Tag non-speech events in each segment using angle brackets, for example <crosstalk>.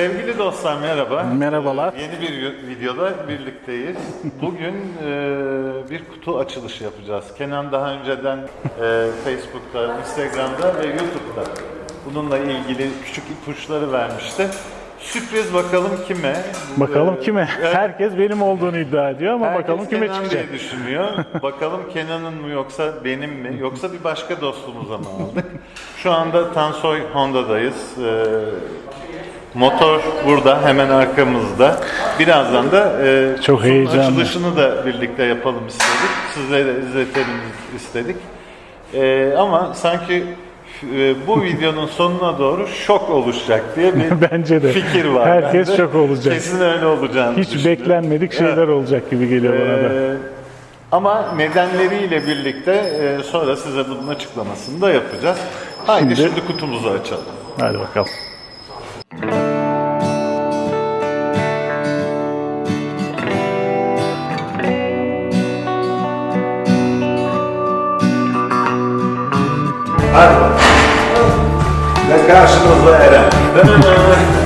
Sevgili dostlar merhaba. Merhabalar. Ee, Yeni bir videoda birlikteyiz. Bugün e, bir kutu açılışı yapacağız. Kenan daha önceden e, Facebook'ta, Instagram'da ve YouTube'da bununla ilgili küçük ipuçları vermişti. Sürpriz bakalım kime? Bakalım Ee, kime? evet, Herkes benim olduğunu iddia ediyor ama Herkes bakalım kime Kenan çıkacak. diye düşünüyor. Bakalım Kenan'ın mı yoksa benim mi yoksa bir başka dostumuza mı aldık? Şu anda Tansoy Honda'dayız. Ee, motor burada hemen arkamızda. Birazdan da e, Çok kutunun heyecanlı. açılışını da birlikte yapalım istedik. Sizlere de izletelim istedik. Ee, ama sanki e, bu <laughs> videonun sonuna doğru şok oluşacak diye bir <laughs> Bence de. fikir var. Herkes bende. şok olacak. Kesin öyle olacağını Hiç düşünüyorum. beklenmedik şeyler olacak gibi geliyor bana da. Ee, ama nedenleriyle birlikte e, sonra size bunun açıklamasını da yapacağız. Haydi Şimdi- şimdi, kutumuzu açalım. Hadi bakalım. Arma. na caixa, não era.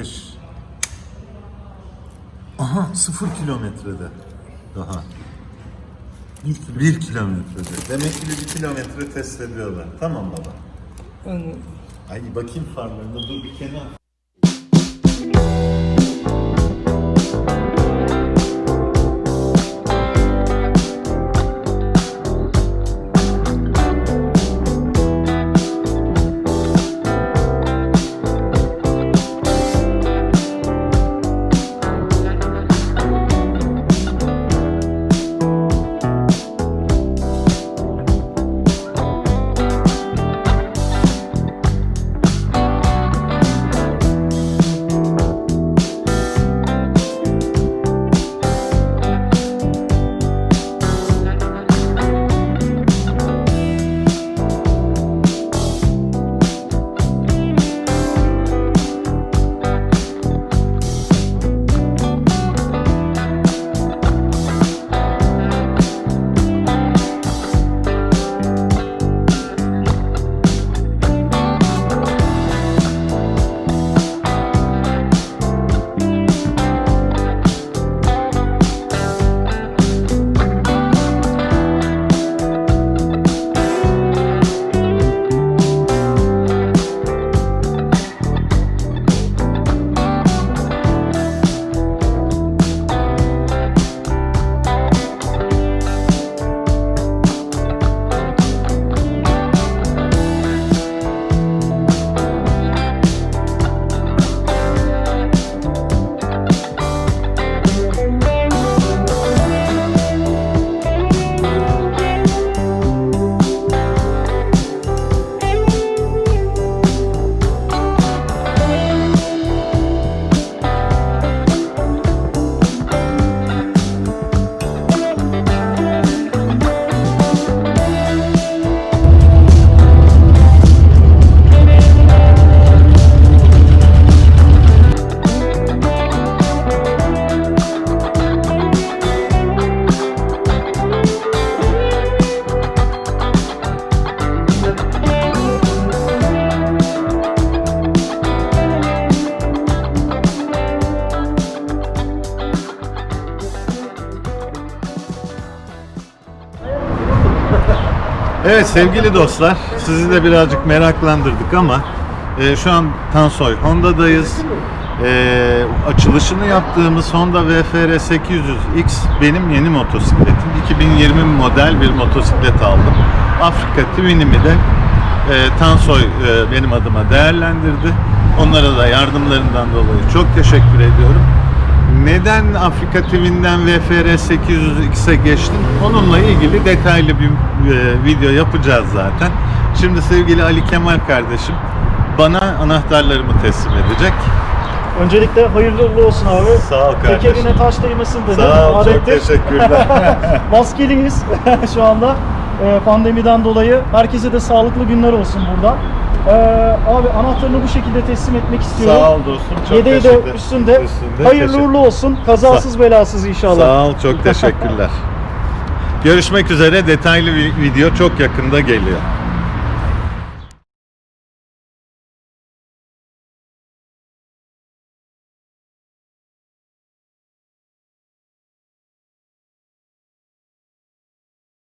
5. Aha 0 kilometrede. Daha. 1 kilometre. kilometrede. Demek ki 1 kilometre test ediyorlar. Tamam baba. Ben... Ay bakayım farlarına dur bir kenar. Evet sevgili dostlar, sizi de birazcık meraklandırdık ama e, şu an Tansoy Honda'dayız. E, açılışını yaptığımız Honda VFR 800X benim yeni motosikletim. 2020 model bir motosiklet aldım. Afrika Twin'imi de e, Tansoy e, benim adıma değerlendirdi. Onlara da yardımlarından dolayı çok teşekkür ediyorum. Neden Afrika TV'den VFR 800X'e geçtim? Onunla ilgili detaylı bir e, video yapacağız zaten. Şimdi sevgili Ali Kemal kardeşim bana anahtarlarımı teslim edecek. Öncelikle hayırlı uğurlu olsun abi. Sağ ol kardeşim. eline taş değmesin dedim. Sağ ol, çok teşekkürler. <laughs> Maskeliyiz <laughs> şu anda. Ee, pandemiden dolayı. Herkese de sağlıklı günler olsun burada. Ee, abi anahtarını bu şekilde teslim etmek istiyorum. Sağ ol dostum. Çok Yedeği de teşekkür- üstünde. Üstünde. Hayırlı Teşekkür- uğurlu olsun. Kazasız belasız inşallah. Sağ ol, çok teşekkürler. <laughs> Görüşmek üzere. Detaylı bir video çok yakında geliyor.